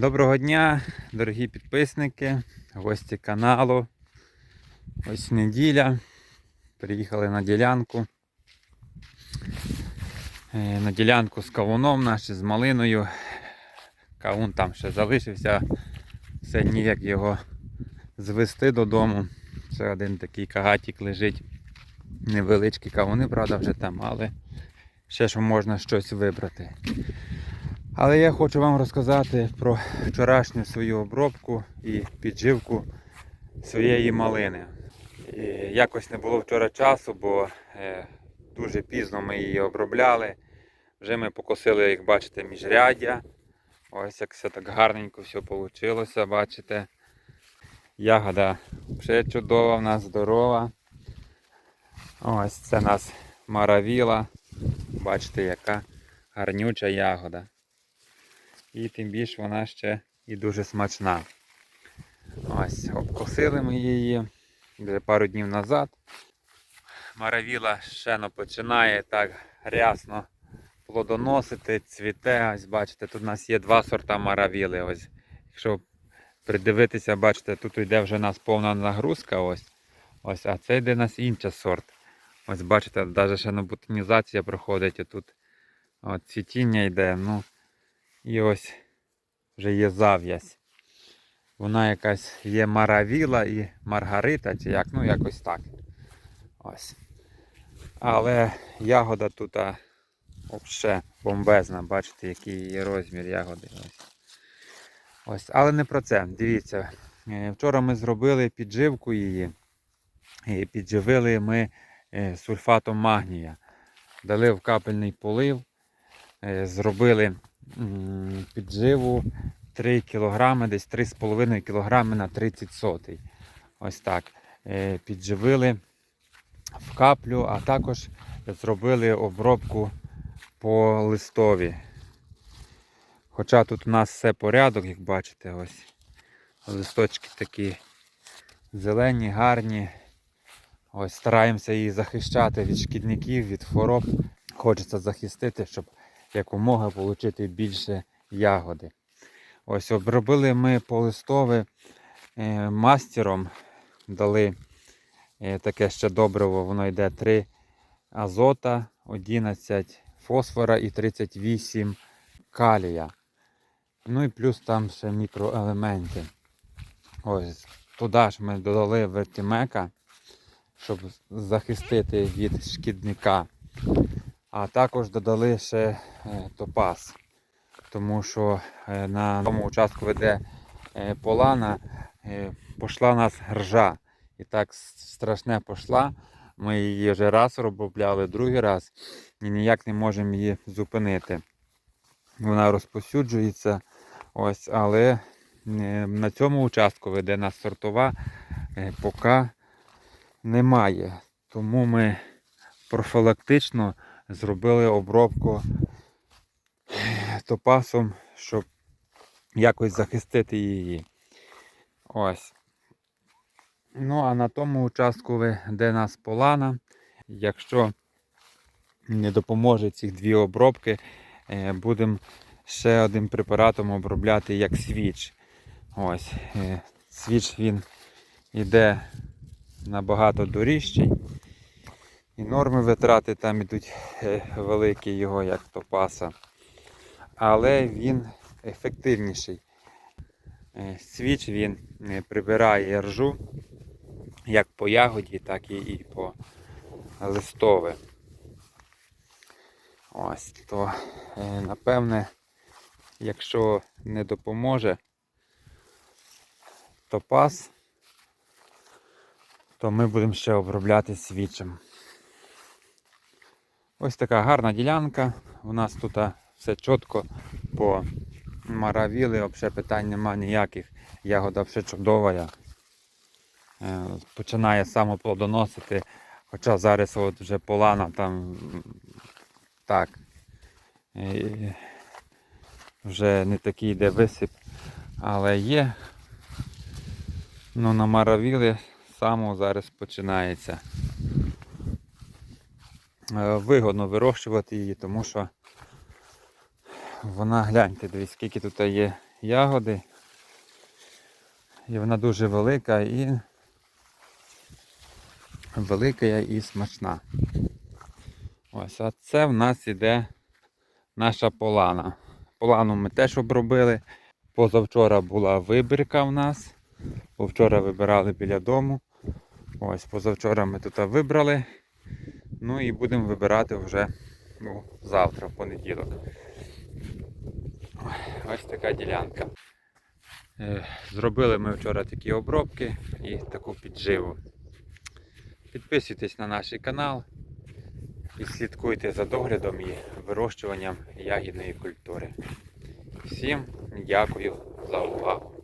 Доброго дня, дорогі підписники, гості каналу. Ось неділя. Приїхали на ділянку. Е, На ділянку з кавуном наш, з малиною. Кавун там ще залишився. Все ніяк його звести додому. Це один такий кагатік лежить. Невеличкі кавуни, правда, вже там, але ще ж можна щось вибрати. Але я хочу вам розказати про вчорашню свою обробку і підживку своєї малини. І якось не було вчора часу, бо е, дуже пізно ми її обробляли. Вже ми покосили, як бачите, міжряддя. Ось як все так гарненько все вийшло, бачите. Ягода вже чудова, в нас здорова. Ось це нас маравіла. Бачите, яка гарнюча ягода. І тим більше вона ще і дуже смачна. Ось, обкосили ми її вже пару днів назад. Маравіла ще не починає так рясно плодоносити, цвіте. Ось бачите, тут у нас є два сорта маравіли. Ось, якщо придивитися, бачите, тут йде вже у нас повна нагрузка. Ось, ось, а це йде у нас інший сорт. Ось бачите, навіть ще на ботанізація проходить. Тут цвітіння йде. ну і ось вже є зав'язь. Вона якась є маравіла і маргарита, чи як, ну якось так. Ось. Але ягода тут взагалі бомбезна, бачите, який її розмір ягоди. Ось. Ось. Але не про це. Дивіться. е, Вчора ми зробили підживку її. І підживили ми е, сульфатом магнія. Дали в капельний полив, е, зробили підживу 3 кг, десь 3,5 кг на 30 сотий. Ось так. Е, Підживили в каплю, а також зробили обробку по листові. Хоча тут у нас все порядок, як бачите, ось листочки такі зелені, гарні. Ось стараємося її захищати від шкідників, від хвороб. Хочеться захистити, щоб якомога отримати більше ягоди. Ось обробили ми полистове мастером, дали е, таке ще добриво, воно йде 3 азота, 11 фосфора і 38 калія. Ну і плюс там ще мікроелементи. Ось туди ж ми додали вертімека, щоб захистити від шкідника. А також додали ще е, топаз, тому що е, на тому участку, де е, полана, пішла нас ржа. І так страшне пішла. Ми її вже раз обробляли, другий раз і ніяк не можемо її зупинити. Вона розповсюджується, ось, але на цьому участку, де нас сортова, поки немає. Тому ми профілактично зробили обробку топасом, щоб якось захистити її. Ось. Ну, а на тому участку, де нас полана, якщо не допоможе ці дві обробки, е, будемо ще одним препаратом обробляти як свіч. Ось. е, Свіч він йде набагато доріжчий. І норми витрати там ідуть е, великі його, як топаса. Але він ефективніший. Е, Свіч він е, прибирає ржу як по ягоді, так і, по листове. Ось то, напевне, якщо не допоможе топаз, то ми будемо ще обробляти свічем. Ось така гарна ділянка. У нас тут все чітко по маравіли, взагалі питань немає ніяких. Ягода все чудова. Е, Починає самоплодоносити. Хоча зараз от вже полана там так. е, Вже не такий йде висип, але є. Ну на маравіли само зараз починається. Е, Вигодно вирощувати її, тому що вона, гляньте, дивіться, скільки тут є ягоди. І вона дуже велика і велика і смачна. Ось, а це в нас іде наша полана. Полану ми теж обробили. Позавчора була вибірка в нас. Бо вчора вибирали біля дому. Ось, позавчора ми тут вибрали. Ну і будемо вибирати вже ну, завтра, в понеділок. Ось така ділянка. Е, Зробили ми вчора такі обробки і таку підживу. Підписуйтесь на наш канал і слідкуйте за доглядом і вирощуванням ягідної культури. Всім дякую за увагу.